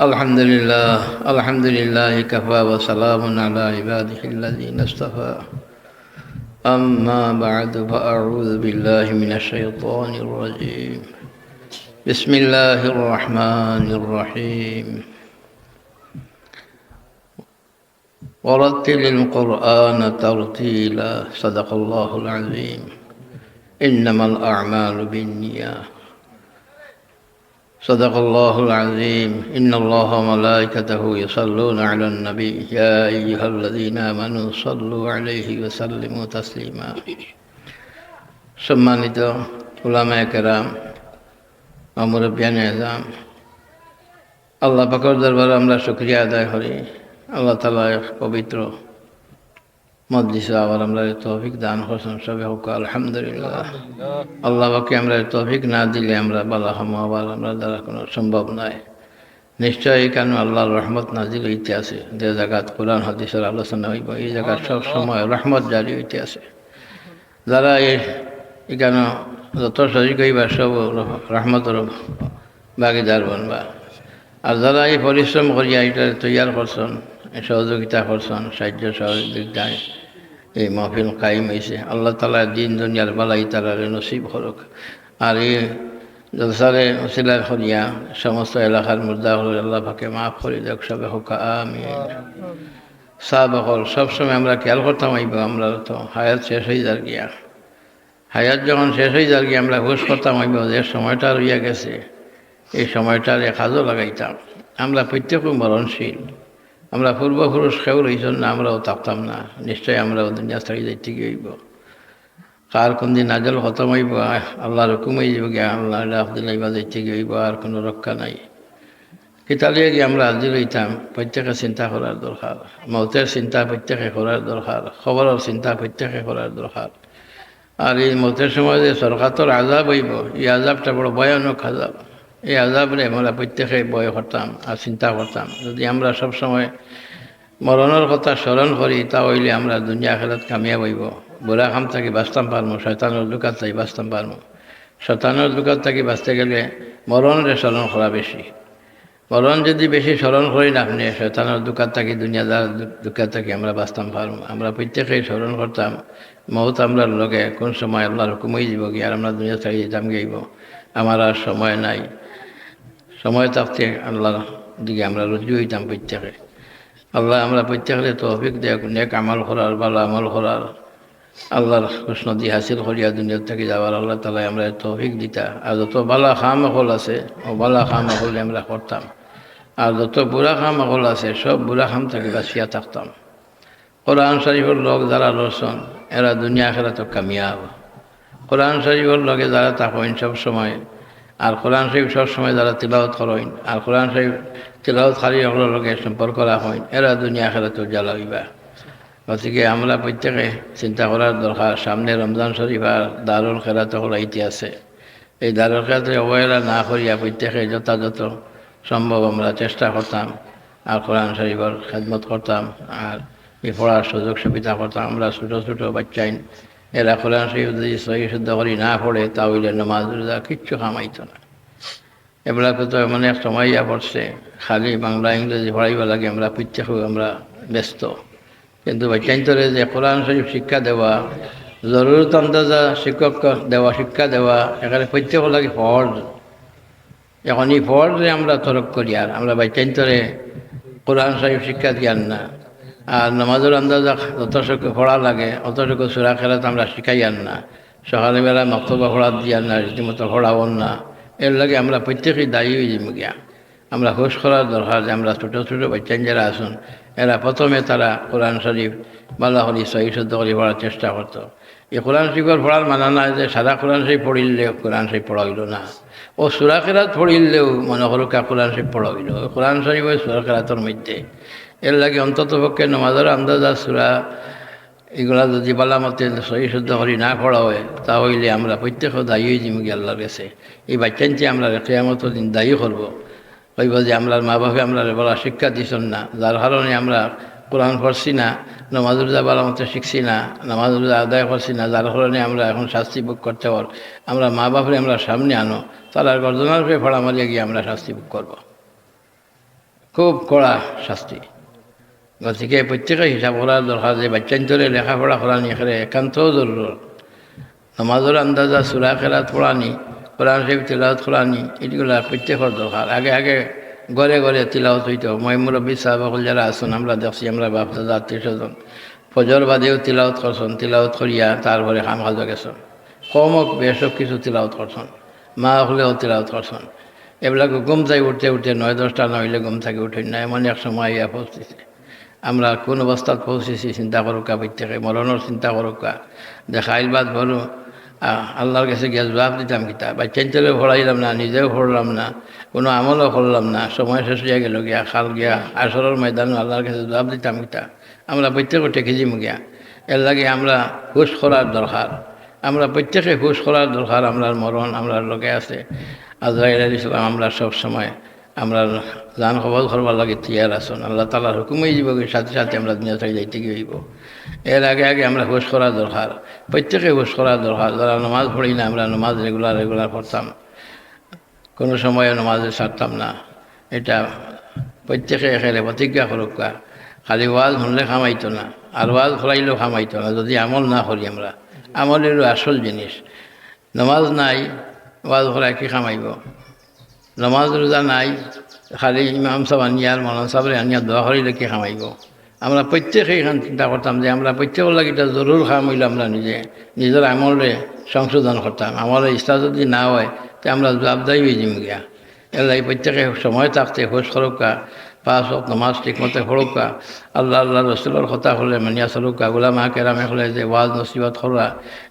الحمد لله الحمد لله كفى وسلام على عباده الذين اصطفى. أما بعد فأعوذ بالله من الشيطان الرجيم. بسم الله الرحمن الرحيم. ورتل القرآن ترتيلا صدق الله العظيم. إنما الأعمال بالنيات. صدق الله العظيم إن الله وملائكته يصلون على النبي يا أيها الذين آمنوا صلوا عليه وسلموا تسليما সম্মানিত উলামায়ে কেরাম অমরবিয়ান এজাম আল্লাহ পাকর দরবারে আমরা শুক্রিয়া আদায় করি আল্লাহ তালা পবিত্র মজলিসে আবার আমরা তৌফিক দান করছেন সবে হোক আলহামদুলিল্লাহ। আল্লাহ বাকি আমরা তৌফিক না দিলে আমরা বালা হম আবার আমরা দ্বারা কোনো সম্ভব নয়। নিশ্চয় এখানে আল্লাহর রহমত নাজিল হইতে আছে। যে জায়গাত কোরআন হাদিসের আলোচনা হইব এই জায়গার সব সময় রহমত জারি হইতে আছে। যারা এই এখানে যত শরিক হইবা সব রহমতর বাগিদার বনবা আর যারা এই পরিশ্রম করিয়া এটা তৈয়ার করছেন সহযোগিতা করছেন সাহায্য সহযোগিতায় এই মাহফিল কায়েম হয়েছে। আল্লাহ তালা দিন দুনিয়ার বালাই তারা নসিব হরক আর এই জলসারে ওসিলা করিয়া সমস্ত এলাকার মুদ্রা হল আল্লাহ পাকে মাফ করি দেখ, সবে হোক আমি সাহ বকল সবসময় আমরা খেয়াল করতাম আইব আমরা তো হায়াত শেষ হয়ে যার গিয়া। হায়াত যখন শেষ হয়ে যার গিয়া আমরা হুশ করতাম আইব যে সময়টা রইয়া গেছে, এই সময়টার এক হাজও লাগাইতাম। আমরা প্রত্যেক মরণশীল। আমরা পূর্বপুরুষ কেউ রইছেন না আমরাও থাকতাম না। নিশ্চয়ই আমরাও দুনিয়া ছাড়ি যাইতে গিয়েইব। কার কোন দিন নাজল খতম হইব, আল্লাহর হুকুম হয়ে যাব গিয়া আল্লাহ আবদুল্লাহ যাইতে গিয়েইব, আর কোনো রক্ষা নাই। কিতালিয়ে গিয়ে আমরা আজি রইতাম প্রত্যেকে চিন্তা করার দরকার। মতের চিন্তা প্রত্যেকে করার দরকার, খবরের চিন্তা প্রত্যেকে করার দরকার। আর এই মতের সময় যে সরকার আজাব হইব, এই আজাবটা বড় ভয়ানক আজাব এই আজাবরে আমরা প্রত্যেকে বয় করতাম আর চিন্তা করতাম। যদি আমরা সব সময় মরণের কথা স্মরণ করি তা হইলে আমরা দুনিয়া খেলাত কামিয়াব হইব। বুড়া খাম থাকি বাঁচতাম পারমো, শয়তানোর দোকান থাকি বাঁচতাম পারমো। শতানোর দোকান থাকি বাঁচতে গেলে মরণরে স্মরণ করা বেশি। মরণ যদি বেশি স্মরণ করি না আপনি, শয়তানোর দোকান থাকি, দুনিয়াদার দোকান থাকি, আমরা বাঁচতাম পারব আমরা প্রত্যেকেই স্মরণ করতাম মহত আমরা লগে কোন সময় আল্লাহর হুকুমই দিব গিয়ে আর আমরা দুনিয়া ছাড়ি যেতাম গেইব আমার আর সময় নাই। সময় থাকতে আল্লাহর দিকে আমরা রুজু হইতাম প্রত্যেকে। আল্লাহ আমরা প্রত্যেকে তৌফিক দেয়, নেক আমল করার, ভালো আমল করার। আল্লাহর কৃষ্ণ দি হাসিল করিয়া দুনিয়ার থেকে যাওয়ার আল্লাহ তালাই আমরা তৌফিক দিতা। আর যত বালা খাম হল আছে, ও বালা খাম হলে আমরা করতাম। আর যত বুড়া খাম হল আছে, সব বুড়া খাম থেকে বাঁচিয়া থাকতাম। কোরআন শরীফের লোক যারা রসন এরা দুনিয়া খেলা তো কামিয়াব। কোরআন শরীফের লগে যারা থাকেন সব সময় আর কোরআন শরীফ সবসময় যারা তিলাওত করেন আর কোরআন শরীফ তিলাওত খালি ওগুলোর লগে সম্পর্ক রাখেন, এরা দুনিয়া খেলা তো জ্বালাইবা গতিকে আমরা প্রত্যেকে চিন্তা করার দরকার, সামনে রমজান শরীফ আর দারুল খেলা তো হলাইতে আছে। এই দারুল খেলাতে অবহেলা না করিয়া প্রত্যেকে যথাযথ সম্ভব আমরা চেষ্টা করতাম, আর কোরআন শরীফের খেদমত করতাম, আর পড়ার সুযোগ সুবিধা করতাম। আমরা ছোটো ছোটো বাচ্চাইন এরা কোরআন শরীফ যদি সহি শুদ্ধ করি না পড়ে, তাহলে নমাজ, রোজা কিচ্ছু কামাইত না। এগুলাকে তো এমন এক সময় ইয়া পড়ছে, খালি বাংলা, ইংরেজি পড়াইব লাগে, আমরা প্রত্যেক আমরা ব্যস্ত। কিন্তু বাচ্চান্তরে যে কোরআন শরীফ শিক্ষা দেওয়া জরুরত আন্দাজা শিক্ষক দেওয়া, শিক্ষা দেওয়া, এখানে প্রত্যেক লাগে ফর্জ। এখন এই ফর্জে আমরা তরক করি, আর আমরা বাচ্চান্তরে কোরআন শরীফ শিক্ষা দিয়ান না। আর নামাজের আন্দাজা যতটুকু পড়া লাগে অতটুকু সুরা খেলাতে আমরা শিখাইয়ান না। সকালবেলা মক্তব্য পড়া দিয়ান না, রীতিমতো পড়াবন না। এর লাগে আমরা প্রত্যেকেই দায়ী হয়ে গিয়া। আমরা হুশ করার দরকার যে আমরা ছোটো ছোটো বাচ্চান যারা আসুন এরা প্রথমে তারা কোরআন শরীফ বালা হলি সহি শুদ্ধ করে পড়ার চেষ্টা করতো। এই কোরআন শরীফের পড়ার মানা না যে সাদা কোরআন শরীফ পড়িলেও কোরআন শরীফ পড়া না। ও সুরা খেরাত পড়িলেও মনে করো কা কোরআন শরীফ পড়া হইল। কোরআন শরীফ ওই সুরা খেরাতর মধ্যে। এর লাগে অন্তত পক্ষে নমাজের আন্দাজা সুরা এগুলা যদি বালামতে সহি শুদ্ধ করি না পড়া হয় তা হইলে আমরা প্রত্যেক দায়ী যাব আল্লাহর কাছে। এই বাচ্চানটি আমরা কেয়ামত দিন দায়ী করব কইব যে আমরা মা বাপে আমরা বলা শিক্ষা দিছেন না যার কারণে আমরা কোরআন পড়ছি না, নামাজ রোজা বলা মতো শিখছি না, নামাজ রোজা আদায় করছি না যার কারণে আমরা এখন শাস্তি ভোগ করতে পার আমরা মা বাপরে আমরা সামনে আনো, তার গর্জনার হয়ে ফড়া মারিয়ে গিয়ে আমরা শাস্তি ভোগ করব। খুব কড়া শাস্তি। গতিকে প্রত্যেকে হিসাব করার দরকার যে বাচ্চান্তরে লেখাপড়া করানি এখানে একান্ত জরুর নমাজের আন্দাজা সুরা খেলাত পড়ানি কোরআন শরীফ তিলাওয়াত করানি এগুলো প্রত্যেকের দরকার আগে আগে ঘরে ঘরে তিলাওয়াত হইতো মই মুরব্বী সাহাবাকুল যারা আসুন আমরা দেখছি, আমরা বাপ দাদা, আত্মীয় স্বজন। ফজর বাদেও তিলাওয়াত করছেন তিলাওয়াত করিয়া তারপরে খাম কাজ গেছেন কমক বেশক কিছু তিলাওয়াত করছেন মা হলেও তিলাওয়াত করছেন এবিলাক ঘুম থেকে উঠতে উঠতে নয় দশটা নইলে ঘুম থেকে উঠে। না এমন এক সময় ইয়া পৌঁছেছে আমরা কোন অবস্থাত পৌঁছেছি, চিন্তা করুকা প্রত্যেকে মরণের চিন্তা করুকা যে খাইল বাদ ভরু। আল্লাহর কাছে গিয়ে জবাব দিতাম কিতা বাচ্চাঞ্চলেও পড়াইলাম না, নিজেও পড়লাম না, কোনো আমলও করলাম না, সময় শেষ হয়ে গেল গিয়া, খাল গিয়া, আসরের ময়দানও আল্লাহর কাছে জবাব দিতাম কিতা আমরা প্রত্যেকে টেকেছি গিয়া। এর লাগে আমরা হুশ করার দরকার। আমরা প্রত্যেকে হুশ করার দরকার আমরা মরণ আমরা লোকে আছে। আজরাইল ইসলাম আমরা সব সময় আমরা জান খবর করবার লাগে তিয়ার আসুন আল্লাহ তালার হুকুমই যাব সাথে সাথে আমরা দুনিয়া থেকে যাইতে গিয়ে হইব। এর আগে আগে আমরা হুশ করা দরকার, প্রত্যেকে হুশ করা দরকার। যারা নমাজ পড়ি না, আমরা নমাজ রেগুলার রেগুলার পড়তাম। কোনো সময় নমাজে ছাড়তাম না। এটা প্রত্যেকে এখানে প্রতিজ্ঞা করুক খালি ওয়াজ শুনলে খামাইতো না, আর ওয়াজ খোলাইলেও খামাইতো না। যদি আমল না করি আমরা আমলের আসল জিনিস। নমাজ নাই, ওয়াজ খোলাই কি খামাইব নমাজ রোজা নাই, খালি ইমাম সাহেব আনিয়ার মলান সাহেবরে আনিয়া দোয়া করিলে কি খামাইব। আমরা প্রত্যেকেই এখান চিন্তা করতাম যে আমরা প্রত্যেকের লাগিটা জরুর খাম হইলে আমরা নিজে নিজের আমলে সংশোধন করতাম। আমার ইচ্ছা যদি না হয়, তো আমরা জবাবদারি হয়ে যাম গিয়া এলাই প্রত্যেকে সময় থাকতে হোস করুকা পাঁচ হোক নমাজ ঠিকমতে সৰুকা আল্লাহ আল্লাহ রসুলের কথা হলে মানিয়া চলুকা। গোলামা কেৰামে হলে যে ওয়াজ নচিবত করা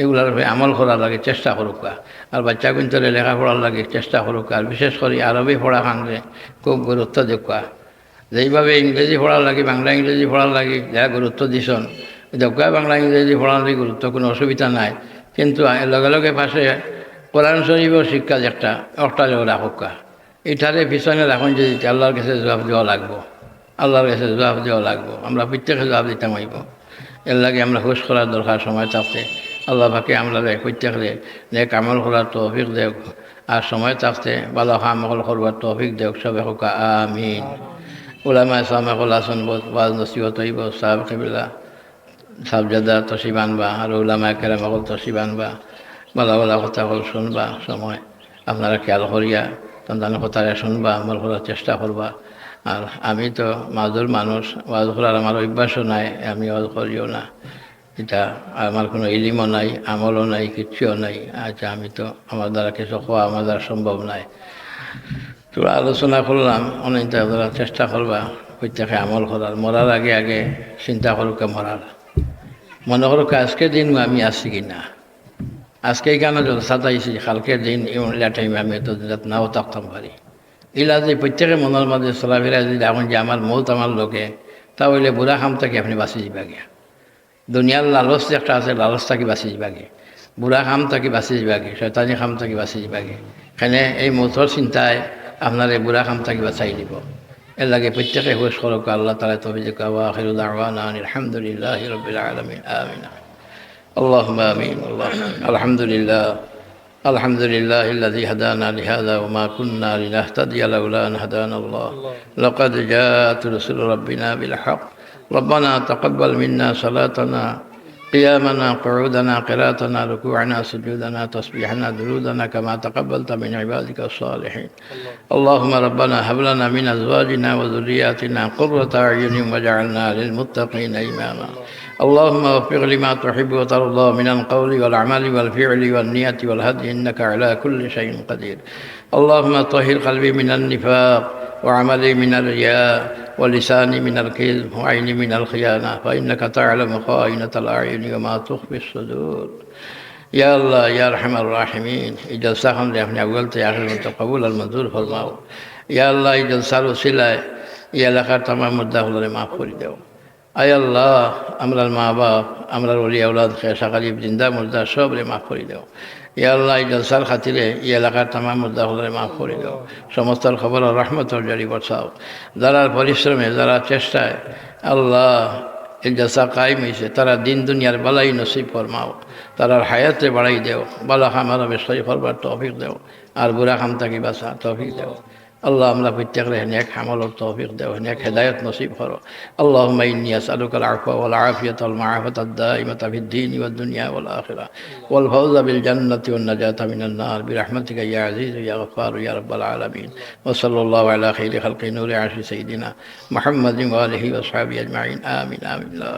এগুলার হয়ে আমল করার লাগে চেষ্টা করুকা আৰু বাচ্চা লেখা পঢ়াৰ লাগে চেষ্টা করুকা আৰু বিশেষ কৰি আরবি পঢ়া খানরে খুব গুৰুত্ব দেখুয়া যেইভাবে ইংরেজি পড়ার লাগে, বাংলা ইংরেজি পড়ার লাগে, যা গুরুত্ব দিছন দেখুয়া বাংলা ইংরেজি পড়ার লাগে গুরুত্ব কোনো অসুবিধা নাই। কিন্তু লগে লগে পাশে কোরআন শরীফের শিক্ষা একটা একটা রাখুকা এটারে পিছনে রাখুন যদি আল্লাহর কাছে জবাব দেওয়া লাগবো। আল্লাহর কাছে জবাব দেওয়া লাগবো। আমরা প্রত্যেকে জবাব দিতে হইব। এর লাগে আমরা হুশ করার দরকার সময় থাকতে। আল্লাহ পাকে আমরা প্রত্যেকে যে কামল করার তৌফিক দেখ। আর সময় থাকতে ভালো কামল করবার তৌফিক দেখ, সবে হোক, আমিন। ওলামা ইসলামে আসন বাজ নসিবত হইব, সাহেব কেবিলা সাবজাদা তসিব আনবা, আর ওলামা কেরামকল তসিব আনবা। ভালো ভালো কথা হল শুনবা, সময় আপনারা খেয়াল করিয়া সন্তানের কথারে শুনবা আমল করার চেষ্টা করবা। আর আমি তো মাজুর মানুষ, ওয়াজ করার আমার অভ্যাসও নাই, আমি ওয়াজ করিও না। এটা আমার কোনো ইলিমও নাই, আমলও নাই, কিচ্ছুও নাই। আচ্ছা আমি তো আমার দ্বারা কিছু খাওয়া আমার দ্বারা সম্ভব নাই। তো আলোচনা করলাম, অনেক দ্বারা চেষ্টা করবা, প্রত্যেকে আমল করার, মরার আগে আগে চিন্তা করুকে মরার। মনে করুক আজকে দিন আমি আছি কি না আজকে কেন সাতাইছি কালকের দিন ইলা টাইম আমি তো নাও থাকতাম পারি। ইলা যে প্রত্যেকের মনের মাঝে চলাফেরা যদি এখন যে আমার মৌত আমার লোকে, তা তাহলে বুড়া খাম থেকে আপনি বাঁচি যাবাগে দুনিয়ার লালচ একটা আছে, লালচ থাকি বাঁচি যাবাগে বুড়া খাম থাকি বাঁচি যাবাগে শয়তানি খাম থাকি বাঁচি যাবাগে এখানে এই মৌতর চিন্তায় আপনার এই বুড়া খাম থাকি বাঁচাই দিব। এর লাগে প্রত্যেকে হুশ করুক আল্লাহ তালা তবে যে কাবা আখিরুল আলহামদুলিল্লাহ আলমিন, আমিন। اللهم آمين. اللهم الحمد لله. الحمد لله الذي هدانا لهذا وما كنا لنهتدي لولا أن هدانا الله. لقد جاءت رسل ربنا بالحق. ربنا تقبل منا صلاتنا. قيامنا قعودنا قراءتنا ركوعنا سجودنا تسبيحنا درودنا كما تقبلت من عبادك الصالحين. اللهم ربنا هب لنا من أزواجنا وذرياتنا قرة أعين واجعلنا للمتقين إماما. اللهم وفق لما تحب وترضى من القول والعمل والفعل والنية والهدي إنك على كل شيء قدير. اللهم طهر قلبي من النفاق وعملي من الرياء ولساني من الكذب وعيني من الخيانة فإنك تعلم خائنة الأعين وما تخفي الصدور. يا الله يا أرحم الراحمين إذا سخن لأخني أولت يا أخي المتقبول المنظور فرماو يا الله إذا سالو سلا يا لخر تمام الدخل لما خرج أي الله أمر المعباب أمر الولي أولاد خير شغل يبدين دام مردا شوب لما خرج ইয়া আল্লাহ এই জলসার খাতিরে এই এলাকার তামাম মুর্দা হলে মাফ করে দাও। সমস্ত খবর রহমতর জারি বসাও। যারা পরিশ্রমে, যারা চেষ্টায়, আল্লাহ এই জলসা কায়েম হয়েছে তারা দিন দুনিয়ার বালাই নসিব ফরমাও। তারা হায়াতে বাড়াই দেও। বালা খামার বেশ ফরবার তৌফিক দেও। আর বুড়া খাম তাকে বাসা তৌফিক দেও। আল্লাহ আমরা প্রত্যেকরে নেক হামলর তৌফিক দেও, নেক হেদায়ত নসিব করো। আল্লাহ ইন্নি আসআলুকা আল-আফওয়া ওয়াল আফিয়াত ওয়াল মাআফাত আদ-দাইমাতা ফিদ দীন ওয়াদ দুনিয়া ওয়াল আখিরা ওয়াল ফাওজা বিল জান্নাতি ওয়ান নাজাতা মিনান নার বিরহমাতিকা ইয়া আজিজ ইয়া গফফার, ইয়া রাব্বাল আলামিন। ওয়া সাল্লাল্লাহু আলা খাইরি খালকি নূরি আরশি সাইয়্যিদিনা মুহাম্মাদিন ওয়া আলিহি ওয়া আসহাবিহি আজমাইন। আমিন আমিন, লা